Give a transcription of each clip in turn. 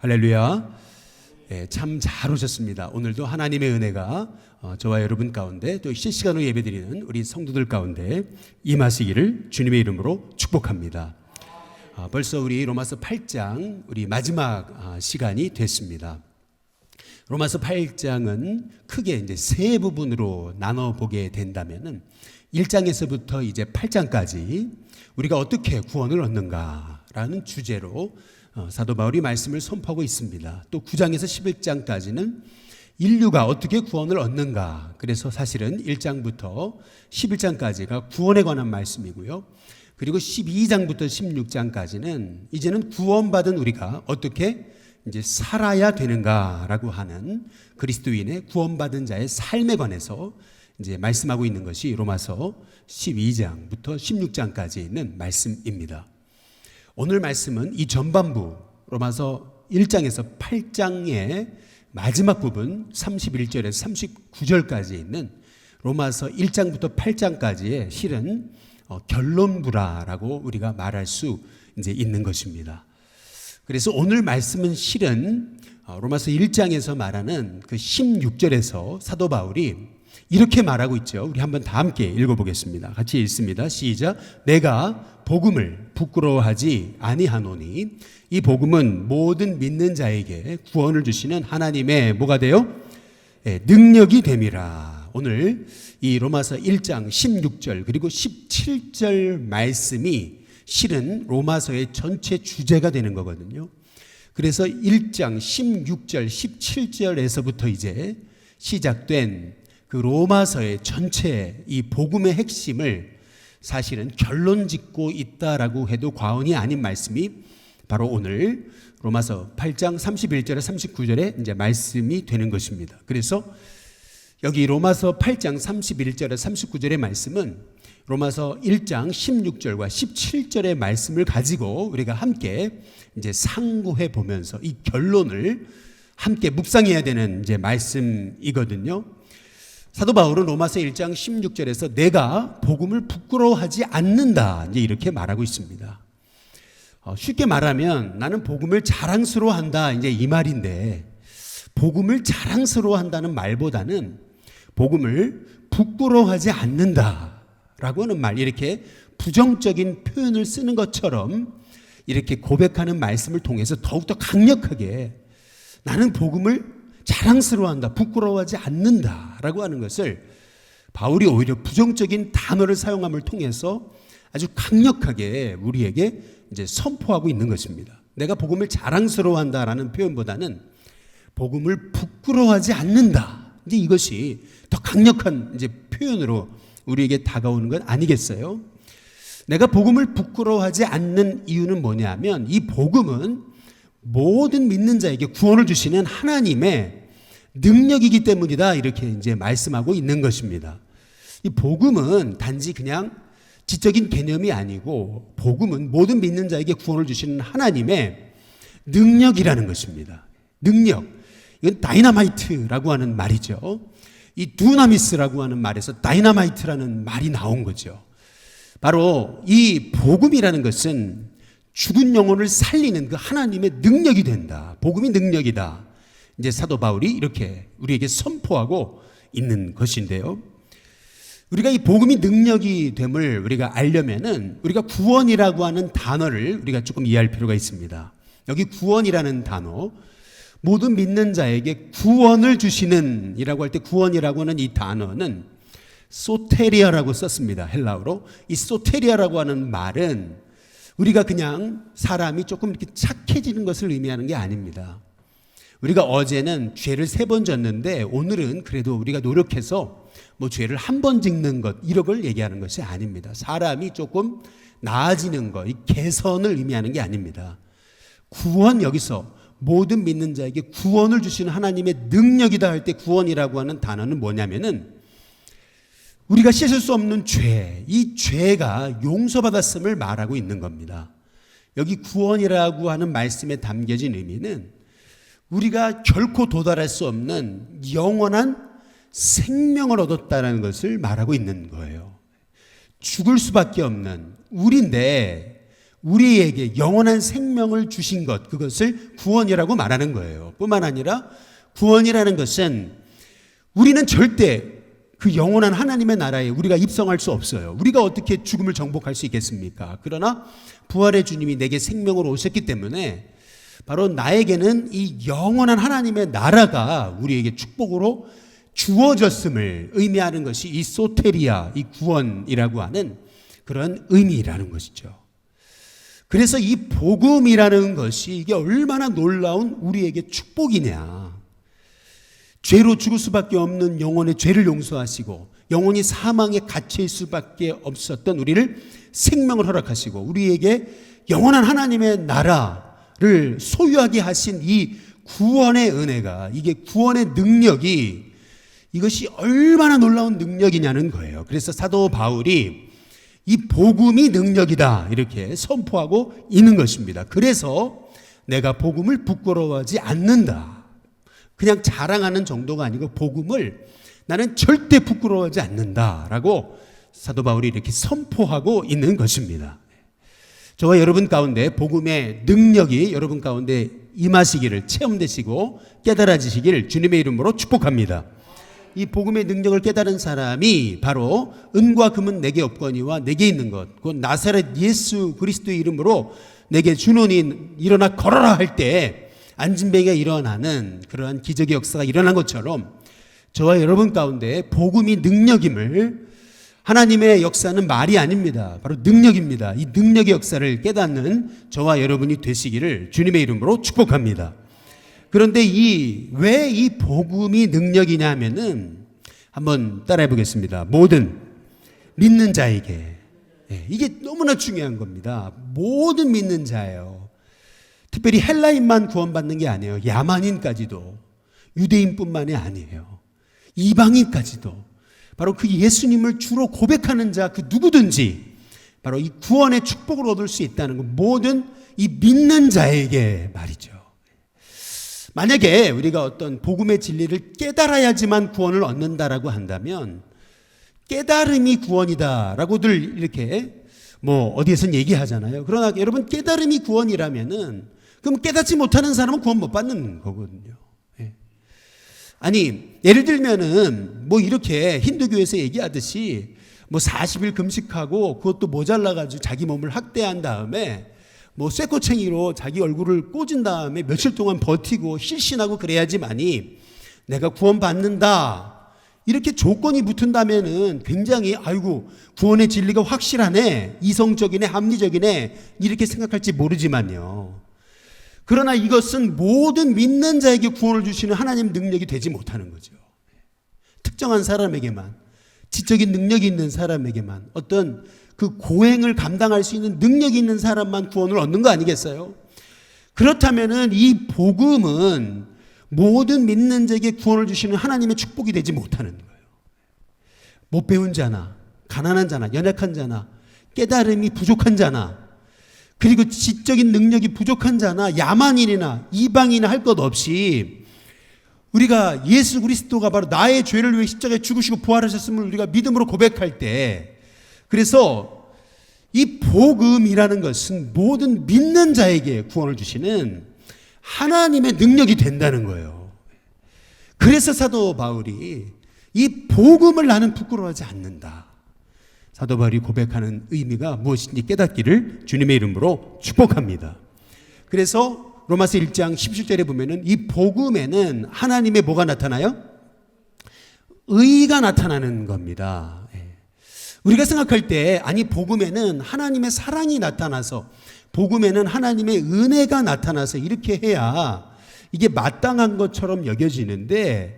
할렐루야. 예, 참 잘 오셨습니다. 오늘도 하나님의 은혜가 어, 저와 여러분 가운데 또 실시간으로 예배드리는 우리 성도들 가운데 임하시기를 주님의 이름으로 축복합니다. 아, 벌써 우리 로마서 8장 우리 마지막 아, 시간이 됐습니다. 로마서 8장은 크게 이제 세 부분으로 나눠 보게 된다면은 1장에서부터 이제 8장까지 우리가 어떻게 구원을 얻는가라는 주제로 어, 사도 바울이 말씀을 선포하고 있습니다. 또 9장에서 11장까지는 인류가 어떻게 구원을 얻는가. 그래서 사실은 1장부터 11장까지가 구원에 관한 말씀이고요. 그리고 12장부터 16장까지는 이제는 구원받은 우리가 어떻게 이제 살아야 되는가라고 하는 그리스도인의 구원받은 자의 삶에 관해서 이제 말씀하고 있는 것이 로마서 12장부터 16장까지 있는 말씀입니다. 오늘 말씀은 이 전반부 로마서 1장에서 8장의 마지막 부분 31절에서 39절까지 있는 로마서 1장부터 8장까지의 실은 어, 결론부라라고 우리가 말할 수 이제 있는 것입니다. 그래서 오늘 말씀은 실은 어, 로마서 1장에서 말하는 그 16절에서 사도 바울이 이렇게 말하고 있죠. 우리 한번 다 함께 읽어보겠습니다. 같이 읽습니다. 시작. 내가 복음을 부끄러워하지 아니하노니 이 복음은 모든 믿는 자에게 구원을 주시는 하나님의 뭐가 돼요? 예, 능력이 됨이라. 오늘 이 로마서 1장 16절 그리고 17절 말씀이 실은 로마서의 전체 주제가 되는 거거든요. 그래서 1장 16절 17절에서부터 이제 시작된 그 로마서의 전체 이 복음의 핵심을 사실은 결론 짓고 있다라고 해도 과언이 아닌 말씀이 바로 오늘 로마서 8장 31절에 39절에 이제 말씀이 되는 것입니다. 그래서 여기 로마서 8장 31절에 39절의 말씀은 로마서 1장 16절과 17절의 말씀을 가지고 우리가 함께 이제 상고해 보면서 이 결론을 함께 묵상해야 되는 이제 말씀이거든요. 사도 바울은 로마서 1장 16절에서 내가 복음을 부끄러워하지 않는다. 이렇게 말하고 있습니다. 어, 쉽게 말하면 나는 복음을 자랑스러워한다. 이제 이 말인데 복음을 자랑스러워한다는 말보다는 복음을 부끄러워하지 않는다라고 하는 말 이렇게 부정적인 표현을 쓰는 것처럼 이렇게 고백하는 말씀을 통해서 더욱더 강력하게 나는 복음을 자랑스러워한다, 부끄러워하지 않는다라고 하는 것을 바울이 오히려 부정적인 단어를 사용함을 통해서 아주 강력하게 우리에게 이제 선포하고 있는 것입니다. 내가 복음을 자랑스러워한다라는 표현보다는 복음을 부끄러워하지 않는다. 이제 이것이 더 강력한 이제 표현으로 우리에게 다가오는 것 아니겠어요? 내가 복음을 부끄러워하지 않는 이유는 뭐냐면 이 복음은 모든 믿는 자에게 구원을 주시는 하나님의 능력이기 때문이다. 이렇게 이제 말씀하고 있는 것입니다. 이 복음은 단지 그냥 지적인 개념이 아니고 복음은 모든 믿는 자에게 구원을 주시는 하나님의 능력이라는 것입니다. 능력. 이건 다이나마이트라고 하는 말이죠. 이 두나미스라고 하는 말에서 다이나마이트라는 말이 나온 거죠. 바로 이 복음이라는 것은 죽은 영혼을 살리는 그 하나님의 능력이 된다. 복음이 능력이다. 이제 사도 바울이 이렇게 우리에게 선포하고 있는 것인데요. 우리가 이 복음이 능력이 됨을 우리가 알려면은 우리가 구원이라고 하는 단어를 우리가 조금 이해할 필요가 있습니다. 여기 구원이라는 단어, 모든 믿는 자에게 구원을 주시는 이라고 할 때 구원이라고 하는 이 단어는 소테리아라고 썼습니다. 헬라어로. 이 소테리아라고 하는 말은 우리가 그냥 사람이 조금 이렇게 착해지는 것을 의미하는 게 아닙니다. 우리가 어제는 죄를 세 번 졌는데 오늘은 그래도 우리가 노력해서 뭐 죄를 한 번 짓는 것 이런 걸 얘기하는 것이 아닙니다. 사람이 조금 나아지는 것, 이 개선을 의미하는 게 아닙니다. 구원 여기서 모든 믿는 자에게 구원을 주시는 하나님의 능력이다 할 때 구원이라고 하는 단어는 뭐냐면은 우리가 씻을 수 없는 죄, 이 죄가 용서받았음을 말하고 있는 겁니다. 여기 구원이라고 하는 말씀에 담겨진 의미는 우리가 결코 도달할 수 없는 영원한 생명을 얻었다는 것을 말하고 있는 거예요. 죽을 수밖에 없는 우리인데 우리에게 영원한 생명을 주신 것, 그것을 구원이라고 말하는 거예요. 뿐만 아니라 구원이라는 것은 우리는 절대 그 영원한 하나님의 나라에 우리가 입성할 수 없어요. 우리가 어떻게 죽음을 정복할 수 있겠습니까? 그러나 부활의 주님이 내게 생명으로 오셨기 때문에 바로 나에게는 이 영원한 하나님의 나라가 우리에게 축복으로 주어졌음을 의미하는 것이 이 소테리아, 이 구원이라고 하는 그런 의미라는 것이죠. 그래서 이 복음이라는 것이 이게 얼마나 놀라운 우리에게 축복이냐. 죄로 죽을 수밖에 없는 영혼의 죄를 용서하시고 영혼이 사망에 갇힐 수밖에 없었던 우리를 생명을 허락하시고 우리에게 영원한 하나님의 나라를 소유하게 하신 이 구원의 은혜가 이게 구원의 능력이 이것이 얼마나 놀라운 능력이냐는 거예요. 그래서 사도 바울이 이 복음이 능력이다 이렇게 선포하고 있는 것입니다. 그래서 내가 복음을 부끄러워하지 않는다. 그냥 자랑하는 정도가 아니고 복음을 나는 절대 부끄러워하지 않는다라고 사도 바울이 이렇게 선포하고 있는 것입니다. 저와 여러분 가운데 복음의 능력이 여러분 가운데 임하시기를 체험되시고 깨달아지시기를 주님의 이름으로 축복합니다. 이 복음의 능력을 깨달은 사람이 바로 은과 금은 내게 없거니와 내게 있는 것, 곧 나사렛 예수 그리스도의 이름으로 내게 주노니 일어나 걸어라 할 때 안진뱅이가 일어나는 그러한 기적의 역사가 일어난 것처럼 저와 여러분 가운데 복음이 능력임을 하나님의 역사는 말이 아닙니다. 바로 능력입니다. 이 능력의 역사를 깨닫는 저와 여러분이 되시기를 주님의 이름으로 축복합니다. 그런데 이, 왜 이 복음이 능력이냐 하면은 한번 따라해 보겠습니다. 모든 믿는 자에게. 예, 이게 너무나 중요한 겁니다. 모든 믿는 자예요. 특별히 헬라인만 구원받는 게 아니에요. 야만인까지도. 유대인뿐만이 아니에요. 이방인까지도. 바로 그 예수님을 주로 고백하는 자 그 누구든지 바로 이 구원의 축복을 얻을 수 있다는 것. 모든 이 믿는 자에게 말이죠. 만약에 우리가 어떤 복음의 진리를 깨달아야지만 구원을 얻는다라고 한다면 깨달음이 구원이다라고들 이렇게 뭐 어디에선 얘기하잖아요. 그러나 여러분 깨달음이 구원이라면은 그럼 깨닫지 못하는 사람은 구원 못 받는 거거든요. 예. 아니 예를 들면은 뭐 이렇게 힌두교에서 얘기하듯이 뭐 40일 금식하고 그것도 모자라 가지고 자기 몸을 학대한 다음에 뭐 쇠꼬챙이로 자기 얼굴을 꽂은 다음에 며칠 동안 버티고 실신하고 그래야지만이 내가 구원받는다. 이렇게 조건이 붙은다면은 굉장히 아이고 구원의 진리가 확실하네 이성적이네 합리적이네 이렇게 생각할지 모르지만요. 그러나 이것은 모든 믿는 자에게 구원을 주시는 하나님 능력이 되지 못하는 거죠. 특정한 사람에게만 지적인 능력이 있는 사람에게만 어떤 그 고행을 감당할 수 있는 능력이 있는 사람만 구원을 얻는 거 아니겠어요? 그렇다면은 이 복음은 모든 믿는 자에게 구원을 주시는 하나님의 축복이 되지 못하는 거예요. 못 배운 자나, 가난한 자나, 연약한 자나, 깨달음이 부족한 자나, 그리고 지적인 능력이 부족한 자나, 야만인이나 이방인이나 할 것 없이 우리가 예수 그리스도가 바로 나의 죄를 위해 십자가에 죽으시고 부활하셨음을 우리가 믿음으로 고백할 때 그래서 이 복음이라는 것은 모든 믿는 자에게 구원을 주시는 하나님의 능력이 된다는 거예요. 그래서 사도 바울이 이 복음을 나는 부끄러워하지 않는다. 사도 바울이 고백하는 의미가 무엇인지 깨닫기를 주님의 이름으로 축복합니다. 그래서 로마서 1장 17절에 보면은 이 복음에는 하나님의 뭐가 나타나요? 의가 나타나는 겁니다. 우리가 생각할 때 아니 복음에는 하나님의 사랑이 나타나서 복음에는 하나님의 은혜가 나타나서 이렇게 해야 이게 마땅한 것처럼 여겨지는데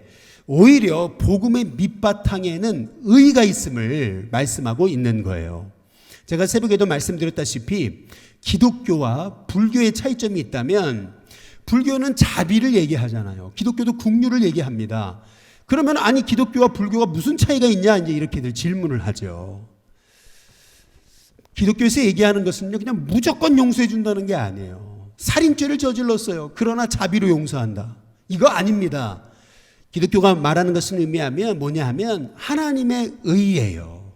오히려 복음의 밑바탕에는 의가 있음을 말씀하고 있는 거예요. 제가 새벽에도 말씀드렸다시피 기독교와 불교의 차이점이 있다면 불교는 자비를 얘기하잖아요. 기독교도 국류를 얘기합니다. 그러면 아니 기독교와 불교가 무슨 차이가 있냐 이제 이렇게들 질문을 하죠. 기독교에서 얘기하는 것은요 그냥 무조건 용서해 준다는 게 아니에요. 살인죄를 저질렀어요. 그러나 자비로 용서한다. 이거 아닙니다. 기독교가 말하는 것은 의미하면 뭐냐 하면 하나님의 의예요.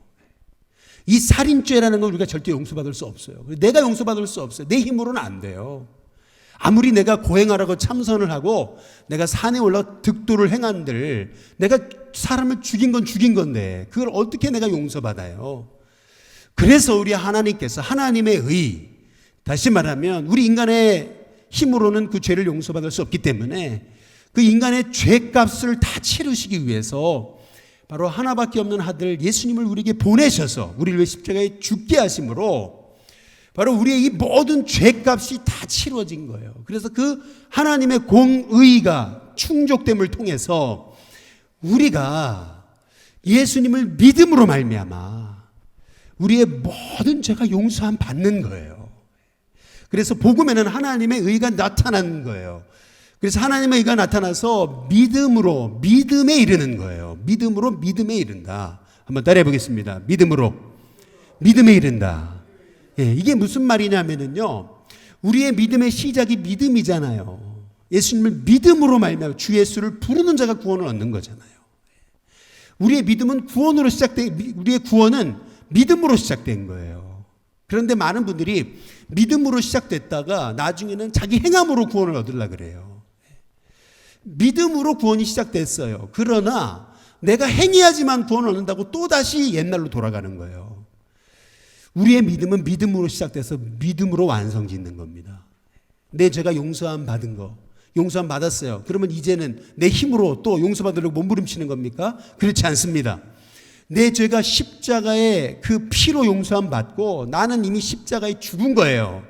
이 살인죄라는 건 우리가 절대 용서받을 수 없어요. 내가 용서받을 수 없어요. 내 힘으로는 안 돼요. 아무리 내가 고행하라고 참선을 하고 내가 산에 올라 득도를 행한들 내가 사람을 죽인 건 죽인 건데 그걸 어떻게 내가 용서받아요? 그래서 우리 하나님께서 하나님의 의 다시 말하면 우리 인간의 힘으로는 그 죄를 용서받을 수 없기 때문에 그 인간의 죄값을 다 치르시기 위해서 바로 하나밖에 없는 아들 예수님을 우리에게 보내셔서 우리를 위해 십자가에 죽게 하심으로 바로 우리의 이 모든 죄값이 다 치러진 거예요. 그래서 그 하나님의 공의가 충족됨을 통해서 우리가 예수님을 믿음으로 말미암아 우리의 모든 죄가 용서함 받는 거예요. 그래서 복음에는 하나님의 의가 나타나는 거예요. 그래서 하나님의 의가 나타나서 믿음으로 믿음에 이르는 거예요. 믿음으로 믿음에 이른다. 한번 따라해 보겠습니다. 믿음으로 믿음에 이른다. 예, 이게 무슨 말이냐면은요. 우리의 믿음의 시작이 믿음이잖아요. 예수님을 믿음으로 말미암아 주 예수를 부르는 자가 구원을 얻는 거잖아요. 우리의 믿음은 구원으로 시작된 우리의 구원은 믿음으로 시작된 거예요. 그런데 많은 분들이 믿음으로 시작됐다가 나중에는 자기 행함으로 구원을 얻으려 그래요. 믿음으로 구원이 시작됐어요. 그러나 내가 행해야지만 구원을 얻는다고 또다시 옛날로 돌아가는 거예요. 우리의 믿음은 믿음으로 시작돼서 믿음으로 완성 짓는 겁니다. 내 죄가 용서함 받은 거. 용서함 받았어요. 그러면 이제는 내 힘으로 또 용서받으려고 몸부림치는 겁니까? 그렇지 않습니다. 내 죄가 십자가의 그 피로 용서함 받고 나는 이미 십자가에 죽은 거예요.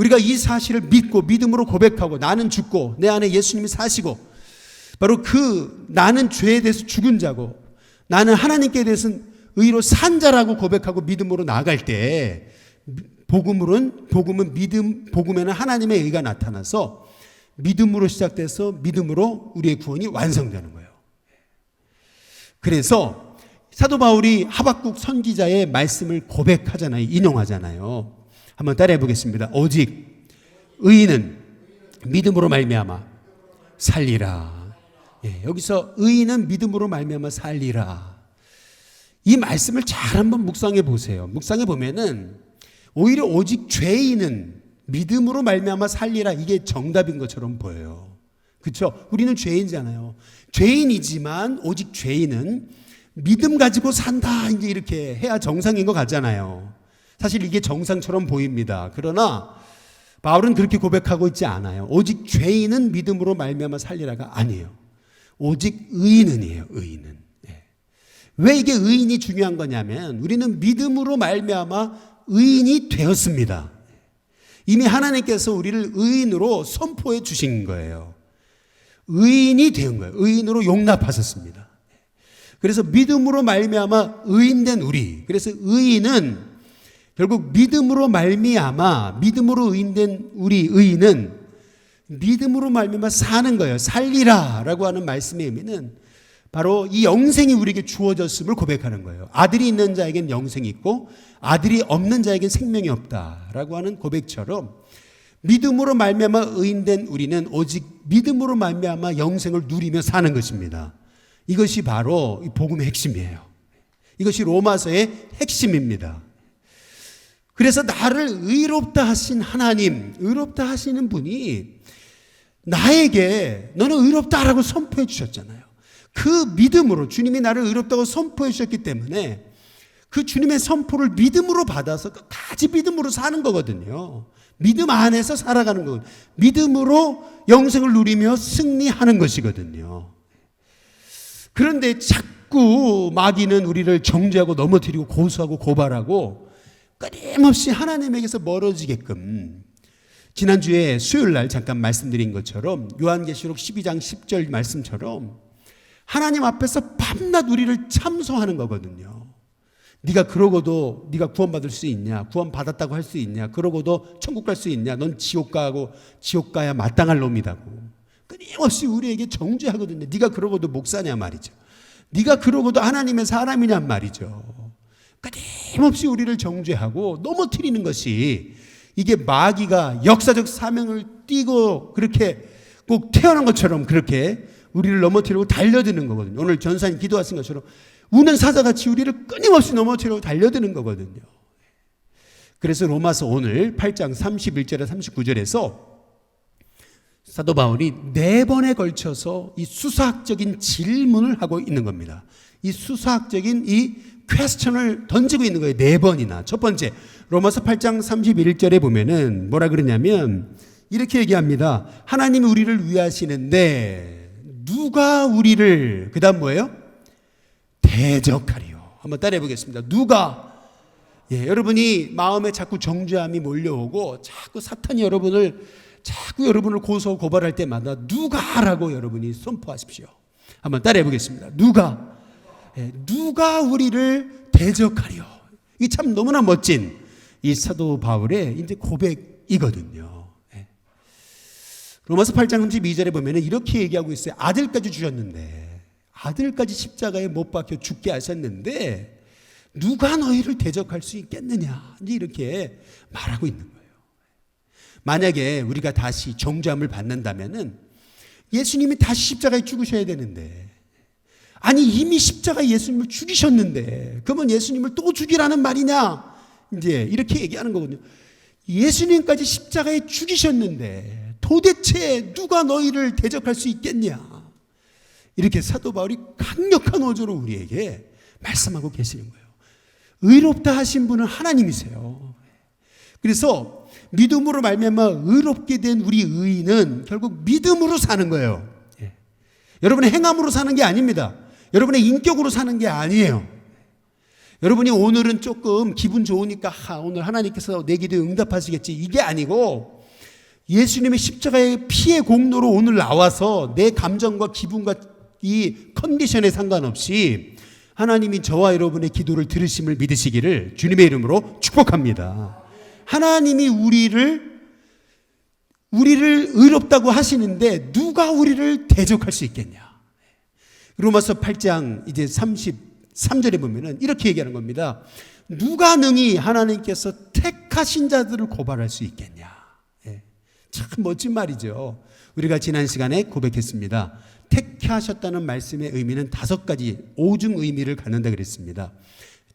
우리가 이 사실을 믿고 믿음으로 고백하고 나는 죽고 내 안에 예수님이 사시고 바로 그 나는 죄에 대해서 죽은 자고 나는 하나님께 대해서는 의로 산 자라고 고백하고 믿음으로 나아갈 때 복음으로는 복음은 믿음 복음에는 하나님의 의가 나타나서 믿음으로 시작돼서 믿음으로 우리의 구원이 완성되는 거예요. 그래서 사도 바울이 하박국 선지자의 말씀을 고백하잖아요. 인용하잖아요. 한번 따라해 보겠습니다. 오직 의인은 믿음으로 말미암아 살리라. 예, 여기서 의인은 믿음으로 말미암아 살리라. 이 말씀을 잘 한번 묵상해 보세요. 묵상해 보면은 오히려 오직 죄인은 믿음으로 말미암아 살리라 이게 정답인 것처럼 보여요. 그렇죠? 우리는 죄인이잖아요. 죄인이지만 오직 죄인은 믿음 가지고 산다 이제 이렇게 해야 정상인 것 같잖아요. 사실 이게 정상처럼 보입니다. 그러나 바울은 그렇게 고백하고 있지 않아요. 오직 죄인은 믿음으로 말미암아 살리라가 아니에요. 오직 의인은이에요. 의인은. 네. 왜 이게 의인이 중요한 거냐면 우리는 믿음으로 말미암아 의인이 되었습니다. 이미 하나님께서 우리를 의인으로 선포해 주신 거예요. 의인이 된 거예요. 의인으로 용납하셨습니다. 그래서 믿음으로 말미암아 의인된 우리. 그래서 의인은 결국 믿음으로 말미암아 믿음으로 의인된 우리 의인은 믿음으로 말미암아 사는 거예요. 살리라라고 하는 말씀의 의미는 바로 이 영생이 우리에게 주어졌음을 고백하는 거예요. 아들이 있는 자에겐 영생이 있고 아들이 없는 자에겐 생명이 없다라고 하는 고백처럼 믿음으로 말미암아 의인된 우리는 오직 믿음으로 말미암아 영생을 누리며 사는 것입니다. 이것이 바로 복음의 핵심이에요. 이것이 로마서의 핵심입니다. 그래서 나를 의롭다 하신 하나님, 의롭다 하시는 분이 나에게 너는 의롭다라고 선포해 주셨잖아요. 그 믿음으로 주님이 나를 의롭다고 선포해 주셨기 때문에 그 주님의 선포를 믿음으로 받아서 끝까지 믿음으로 사는 거거든요. 믿음 안에서 살아가는 거거든요. 믿음으로 영생을 누리며 승리하는 것이거든요. 그런데 자꾸 마귀는 우리를 정죄하고 넘어뜨리고 고소하고 고발하고 끊임없이 하나님에게서 멀어지게끔 지난주에 수요일 날 잠깐 말씀드린 것처럼 요한계시록 12장 10절 말씀처럼 하나님 앞에서 밤낮 우리를 참소하는 거거든요. 네가 그러고도 네가 구원받을 수 있냐? 구원 받았다고 할 수 있냐? 그러고도 천국 갈 수 있냐? 넌 지옥 가고 지옥 가야 마땅할 놈이다고. 끊임없이 우리에게 정죄하거든요. 네가 그러고도 목사냐 말이죠. 네가 그러고도 하나님의 사람이냔 말이죠. 끊임없이 우리를 정죄하고 넘어뜨리는 것이 이게 마귀가 역사적 사명을 띠고 그렇게 꼭 태어난 것처럼 그렇게 우리를 넘어뜨리고 달려드는 거거든요. 오늘 전사님 기도하신 것처럼 우는 사자같이 우리를 끊임없이 넘어지려고 달려드는 거거든요. 그래서 로마서 오늘 8장 31절에 39절에서 사도 바울이 네 번에 걸쳐서 이 수사학적인 질문을 하고 있는 겁니다. 이 수사학적인 이 퀘스천을 던지고 있는 거예요. 네 번이나. 첫 번째, 로마서 8장 31절에 보면은 뭐라 그러냐면 이렇게 얘기합니다. 하나님이 우리를 위하시는데 누가 우리를 그다음 뭐예요? 대적하리요. 한번 따라해 보겠습니다. 누가 예, 여러분이 마음에 자꾸 정죄함이 몰려오고 자꾸 사탄이 여러분을 자꾸 여러분을 고소 고발할 때마다 누가라고 여러분이 선포하십시오. 한번 따라해 보겠습니다. 누가 예, 누가 우리를 대적하려? 이참 너무나 멋진 이 사도 바울의 이제 고백이거든요. 예. 로마서 8장 32절에 보면은 이렇게 얘기하고 있어요. 아들까지 주셨는데 아들까지 십자가에 못 박혀 죽게 하셨는데 누가 너희를 대적할 수 있겠느냐? 이렇게 말하고 있는 거예요. 만약에 우리가 다시 정죄함을 받는다면은 예수님이 다시 십자가에 죽으셔야 되는데 아니 이미 십자가에 예수님을 죽이셨는데 그러면 예수님을 또 죽이라는 말이냐? 이제 이렇게 얘기하는 거거든요. 예수님까지 십자가에 죽이셨는데 도대체 누가 너희를 대적할 수 있겠냐? 이렇게 사도 바울이 강력한 어조로 우리에게 말씀하고 계시는 거예요. 의롭다 하신 분은 하나님이세요. 그래서 믿음으로 말미암아 의롭게 된 우리 의인은 결국 믿음으로 사는 거예요. 예. 여러분의 행함으로 사는 게 아닙니다. 여러분의 인격으로 사는 게 아니에요. 여러분이 오늘은 조금 기분 좋으니까 하, 오늘 하나님께서 내 기도에 응답하시겠지 이게 아니고 예수님의 십자가의 피의 공로로 오늘 나와서 내 감정과 기분과 이 컨디션에 상관없이 하나님이 저와 여러분의 기도를 들으심을 믿으시기를 주님의 이름으로 축복합니다. 하나님이 우리를 우리를 의롭다고 하시는데 누가 우리를 대적할 수 있겠냐? 로마서 8장 이제 33절에 보면은 이렇게 얘기하는 겁니다. 누가 능히 하나님께서 택하신 자들을 고발할 수 있겠냐? 예. 참 멋진 말이죠. 우리가 지난 시간에 고백했습니다. 택하셨다는 말씀의 의미는 다섯 가지 오중 의미를 갖는다 그랬습니다.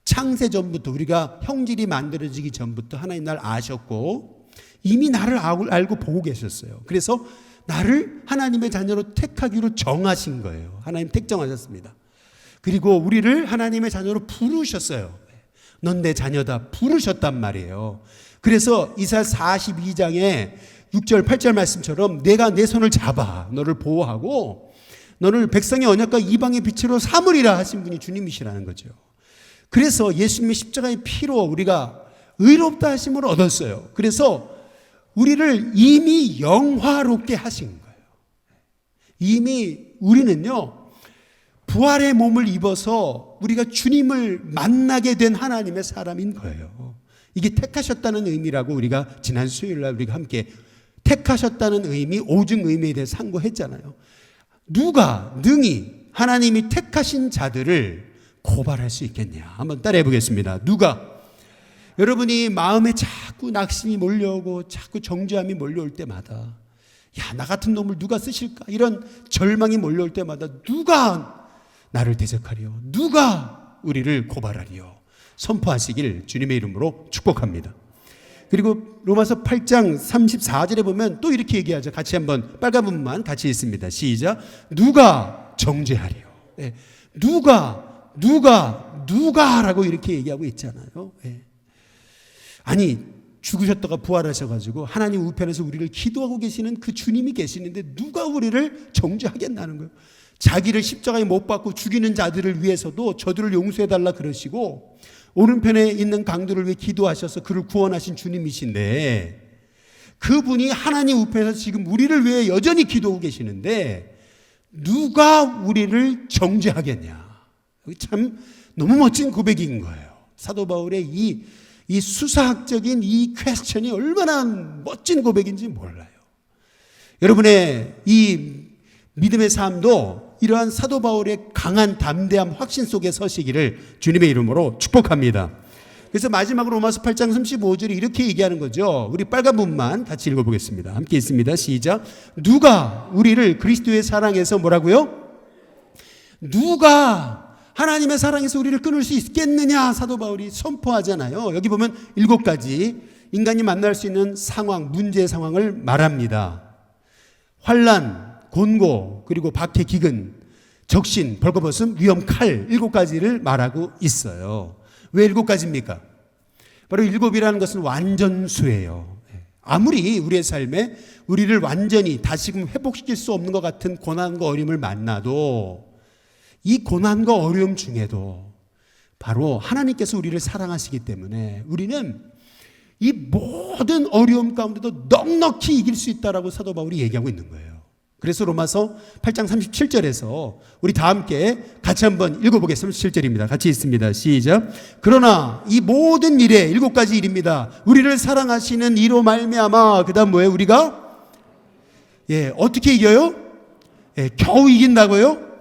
창세 전부터 우리가 형질이 만들어지기 전부터 하나님 날 아셨고 이미 나를 알고 보고 계셨어요. 그래서 나를 하나님의 자녀로 택하기로 정하신 거예요. 하나님 택정하셨습니다. 그리고 우리를 하나님의 자녀로 부르셨어요. 넌 내 자녀다. 부르셨단 말이에요. 그래서 이사 42장에 6절, 8절 말씀처럼 내가 내 손을 잡아 너를 보호하고 너를 백성의 언약과 이방의 빛으로 삼으리라 하신 분이 주님이시라는 거죠. 그래서 예수님의 십자가의 피로 우리가 의롭다 하심을 얻었어요. 그래서 우리를 이미 영화롭게 하신 거예요. 이미 우리는요, 부활의 몸을 입어서 우리가 주님을 만나게 된 하나님의 사람인 거예요. 이게 택하셨다는 의미라고 우리가 지난 수요일 날 우리가 함께 택하셨다는 의미, 오중 의미에 대해 상고했잖아요. 누가 능히 하나님이 택하신 자들을 고발할 수 있겠냐? 한번 따라해 보겠습니다. 누가 여러분이 마음에 자꾸 낙심이 몰려오고 자꾸 정죄함이 몰려올 때마다 야, 나 같은 놈을 누가 쓰실까? 이런 절망이 몰려올 때마다 누가 나를 대적하리요? 누가 우리를 고발하리요? 선포하시길 주님의 이름으로 축복합니다. 그리고 로마서 8장 34절에 보면 또 이렇게 얘기하죠. 같이 한번 빨간 문만 같이 읽습니다. 시작. 누가 정죄하리요? 네. 누가 누가 누가라고 이렇게 얘기하고 있잖아요. 네. 아니 죽으셨다가 부활하셔가지고 하나님 우편에서 우리를 기도하고 계시는 그 주님이 계시는데 누가 우리를 정죄하겠나는 거예요. 자기를 십자가에 못 박고 죽이는 자들을 위해서도 저들을 용서해달라 그러시고 오른편에 있는 강도를 위해 기도하셔서 그를 구원하신 주님이신데 그분이 하나님 우편에서 지금 우리를 위해 여전히 기도하고 계시는데 누가 우리를 정죄하겠냐. 참 너무 멋진 고백인 거예요. 사도 바울의 이, 이 수사학적인 이 퀘스천이 얼마나 멋진 고백인지 몰라요. 여러분의 이 믿음의 삶도 이러한 사도 바울의 강한 담대함 확신 속에 서시기를 주님의 이름으로 축복합니다. 그래서 마지막으로 로마서 8장 35절이 이렇게 얘기하는 거죠. 우리 빨간 문만 같이 읽어보겠습니다. 함께 있습니다. 시작. 누가 우리를 그리스도의 사랑에서 뭐라고요? 누가 하나님의 사랑에서 우리를 끊을 수 있겠느냐 사도 바울이 선포하잖아요. 여기 보면 일곱 가지 인간이 만날 수 있는 상황, 문제 상황을 말합니다. 환란, 곤고, 그리고 박해 기근, 적신, 벌거벗음, 위험, 칼 일곱 가지를 말하고 있어요. 왜 일곱 가지입니까? 바로 일곱이라는 것은 완전수예요. 아무리 우리의 삶에 우리를 완전히 다시금 회복시킬 수 없는 것 같은 고난과 어려움을 만나도 이 고난과 어려움 중에도 바로 하나님께서 우리를 사랑하시기 때문에 우리는 이 모든 어려움 가운데도 넉넉히 이길 수 있다라고 사도 바울이 얘기하고 있는 거예요. 그래서 로마서 8장 37절에서 우리 다 함께 같이 한번 읽어보겠습니다. 7절입니다. 같이 있습니다. 시작. 그러나 이 모든 일에 일곱 가지 일입니다. 우리를 사랑하시는 이로 말미암아 그다음 뭐예요? 우리가 예 어떻게 이겨요? 예, 겨우 이긴다고요?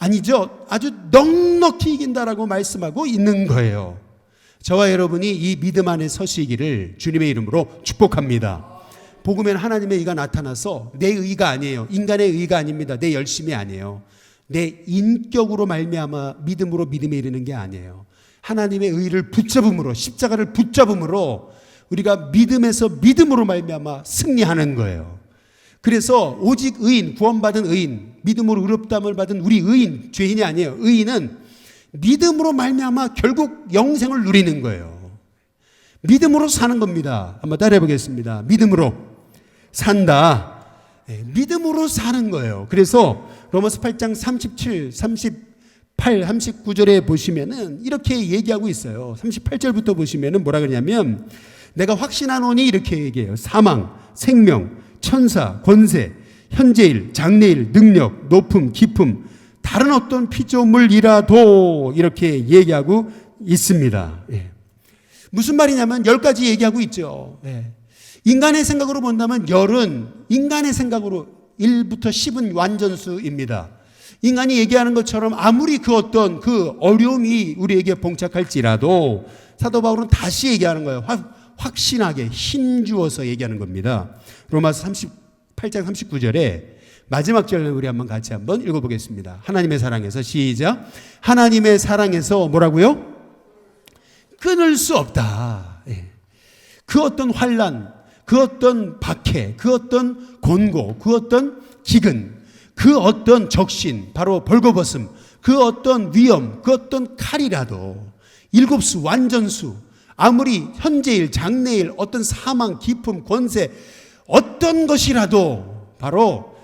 아니죠. 아주 넉넉히 이긴다라고 말씀하고 있는 거예요. 저와 여러분이 이 믿음 안에 서시기를 주님의 이름으로 축복합니다. 복음에는 하나님의 의가 나타나서 내 의가 아니에요. 인간의 의가 아닙니다. 내 열심이 아니에요. 내 인격으로 말미암아 믿음으로 믿음에 이르는 게 아니에요. 하나님의 의를 붙잡음으로 십자가를 붙잡음으로 우리가 믿음에서 믿음으로 말미암아 승리하는 거예요. 그래서 오직 의인 구원받은 의인 믿음으로 의롭담을 받은 우리 의인 죄인이 아니에요. 의인은 믿음으로 말미암아 결국 영생을 누리는 거예요. 믿음으로 사는 겁니다. 한번 따라해 보겠습니다. 믿음으로 산다. 네, 믿음으로 사는 거예요. 그래서 로마서 8장 37, 38, 39절에 보시면은 이렇게 얘기하고 있어요. 38절부터 보시면은 뭐라 그러냐면 내가 확신하노니 이렇게 얘기해요. 사망, 생명, 천사, 권세, 현재일, 장래일, 능력, 높음, 깊음, 다른 어떤 피조물이라도 이렇게 얘기하고 있습니다. 예. 무슨 말이냐면 열 가지 얘기하고 있죠. 예. 인간의 생각으로 본다면 열은 인간의 생각으로 1부터 10은 완전수입니다. 인간이 얘기하는 것처럼 아무리 그 어떤 그 어려움이 우리에게 봉착할지라도 사도 바울은 다시 얘기하는 거예요. 확신하게 힘주어서 얘기하는 겁니다. 로마서 38장 39절에 마지막 절을 우리 한번 같이 한번 읽어보겠습니다. 하나님의 사랑에서 시작. 하나님의 사랑에서 뭐라고요? 끊을 수 없다. 예. 그 어떤 환란, 그 어떤 박해, 그 어떤 곤고, 그 어떤 기근, 그 어떤 적신, 바로 벌거벗음, 그 어떤 위험, 그 어떤 칼이라도 일곱 수, 완전수, 아무리 현재일, 장래일, 어떤 사망, 기품, 권세, 어떤 것이라도 바로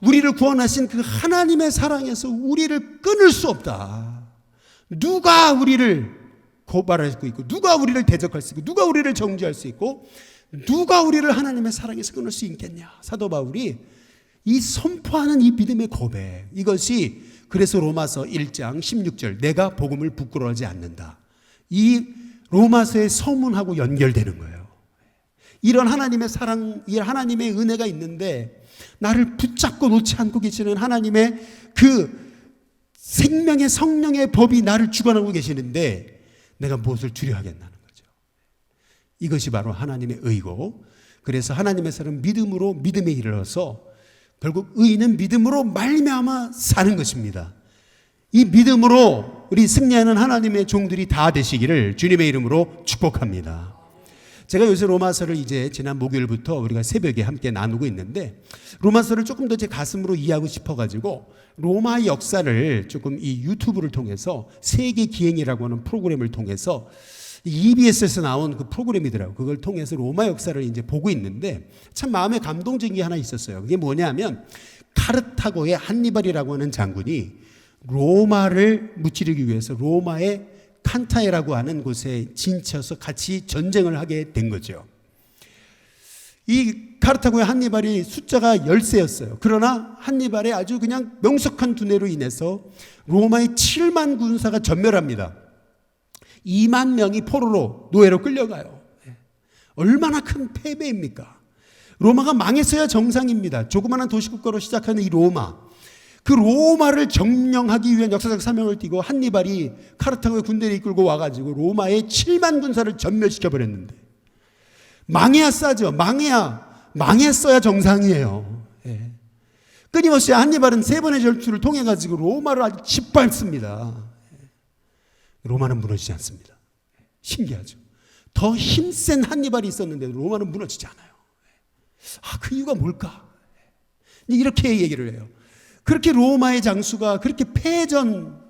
우리를 구원하신 그 하나님의 사랑에서 우리를 끊을 수 없다. 누가 우리를 고발할 수 있고, 누가 우리를 대적할 수 있고, 누가 우리를 정죄할 수 있고, 누가 우리를 하나님의 사랑에서 끊을 수 있겠냐? 사도 바울이 이 선포하는 이 믿음의 고백, 이것이 그래서 로마서 1장 16절, 내가 복음을 부끄러워하지 않는다. 이 로마서의 서문하고 연결되는 거예요. 이런 하나님의 사랑, 이 하나님의 은혜가 있는데 나를 붙잡고 놓지 않고 계시는 하나님의 그 생명의 성령의 법이 나를 주관하고 계시는데 내가 무엇을 두려워하겠나는 거죠. 이것이 바로 하나님의 의고 그래서 하나님의 사람 믿음으로 믿음에 이르러서 결국 의인은 믿음으로 말미암아 사는 것입니다. 이 믿음으로 우리 승리하는 하나님의 종들이 다 되시기를 주님의 이름으로 축복합니다. 제가 요새 로마서를 이제 지난 목요일부터 우리가 새벽에 함께 나누고 있는데 로마서를 조금 더 제 가슴으로 이해하고 싶어가지고 로마 역사를 조금 이 유튜브를 통해서 세계 기행이라고 하는 프로그램을 통해서 EBS에서 나온 그 프로그램이더라고요. 그걸 통해서 로마 역사를 이제 보고 있는데 참 마음에 감동적인 게 하나 있었어요. 그게 뭐냐면 카르타고의 한니발이라고 하는 장군이 로마를 무찌르기 위해서 로마의 칸타에라고 하는 곳에 진쳐서 같이 전쟁을 하게 된 거죠. 이 카르타고의 한니발이 숫자가 열세였어요. 그러나 한니발의 아주 그냥 명석한 두뇌로 인해서 로마의 7만 군사가 전멸합니다. 2만 명이 포로로 노예로 끌려가요. 얼마나 큰 패배입니까? 로마가 망했어야 정상입니다. 조그마한 도시국가로 시작하는 이 로마. 그 로마를 점령하기 위한 역사적 사명을 띠고 한니발이 카르타고의 군대를 이끌고 와가지고 로마의 7만 군사를 전멸시켜 버렸는데 망해야 싸죠. 망해야 망했어야 정상이에요. 예. 끊임없이 한니발은 세 번의 절투를 통해 가지고 로마를 아주 짓밟습니다. 로마는 무너지지 않습니다. 신기하죠. 더 힘센 한니발이 있었는데 로마는 무너지지 않아요. 아, 그 이유가 뭘까? 이렇게 얘기를 해요. 그렇게 로마의 장수가 그렇게 패전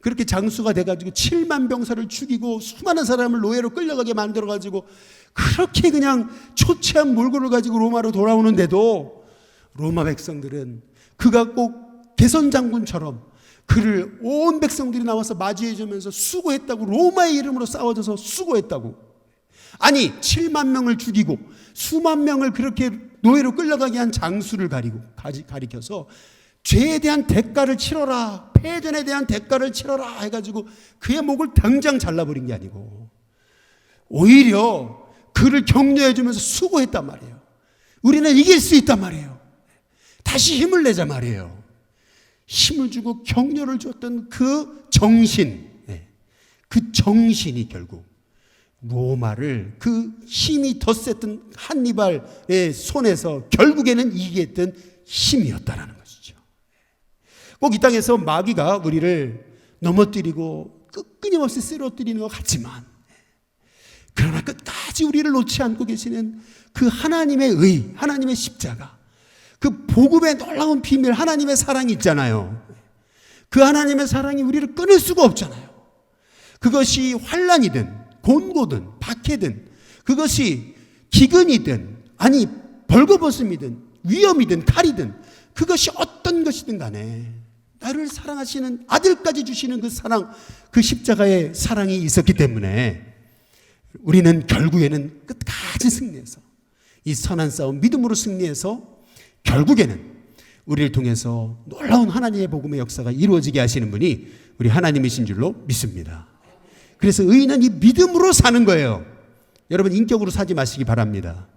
그렇게 장수가 돼가지고 7만 병사를 죽이고 수많은 사람을 노예로 끌려가게 만들어가지고 그렇게 그냥 초췌한 몰골을 가지고 로마로 돌아오는데도 로마 백성들은 그가 꼭 개선 장군처럼 그를 온 백성들이 나와서 맞이해주면서 수고했다고 로마의 이름으로 싸워져서 수고했다고. 아니 7만 명을 죽이고 수만 명을 그렇게 노예로 끌려가게 한 장수를 가리고 가지, 가리켜서 죄에 대한 대가를 치러라 패전에 대한 대가를 치러라 해가지고 그의 목을 당장 잘라버린 게 아니고 오히려 그를 격려해주면서 수고했단 말이에요. 우리는 이길 수 있단 말이에요. 다시 힘을 내자 말이에요. 힘을 주고 격려를 줬던 그 정신, 예, 그 정신이 결국 로마를 그 힘이 덧셌던 한니발의 손에서 결국에는 했던 힘이었다라는. 꼭 이 땅에서 마귀가 우리를 넘어뜨리고 끝- 끊임없이 쓰러뜨리는 것 같지만 그러나 끝까지 우리를 놓지 않고 계시는 그 하나님의 의, 하나님의 십자가, 그 복음의 놀라운 비밀, 하나님의 사랑이 있잖아요. 그 하나님의 사랑이 우리를 끊을 수가 없잖아요. 그것이 환란이든 곤고든 박해든 그것이 기근이든 아니 벌거벗음이든 위험이든 칼이든 그것이 어떤 것이든 간에 나를 사랑하시는 아들까지 주시는 그 사랑 그 십자가의 사랑이 있었기 때문에 우리는 결국에는 끝까지 승리해서 이 선한 싸움 믿음으로 승리해서 결국에는 우리를 통해서 놀라운 하나님의 복음의 역사가 이루어지게 하시는 분이 우리 하나님이신 줄로 믿습니다. 그래서 의인은 이 믿음으로 사는 거예요. 여러분 인격으로 사지 마시기 바랍니다.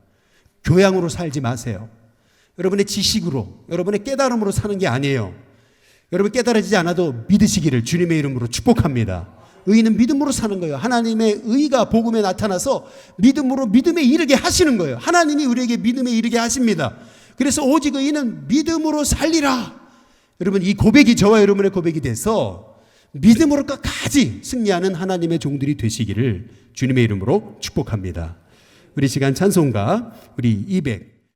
교양으로 살지 마세요. 여러분의 지식으로, 여러분의 깨달음으로 사는 게 아니에요. 여러분 깨달아지지 않아도 믿으시기를 주님의 이름으로 축복합니다. 의인은 믿음으로 사는 거예요. 하나님의 의가 복음에 나타나서 믿음으로 믿음에 이르게 하시는 거예요. 하나님이 우리에게 믿음에 이르게 하십니다. 그래서 오직 의인은 믿음으로 살리라. 여러분 이 고백이 저와 여러분의 고백이 돼서 믿음으로 끝까지 승리하는 하나님의 종들이 되시기를 주님의 이름으로 축복합니다. 우리 시간 찬송가 우리 200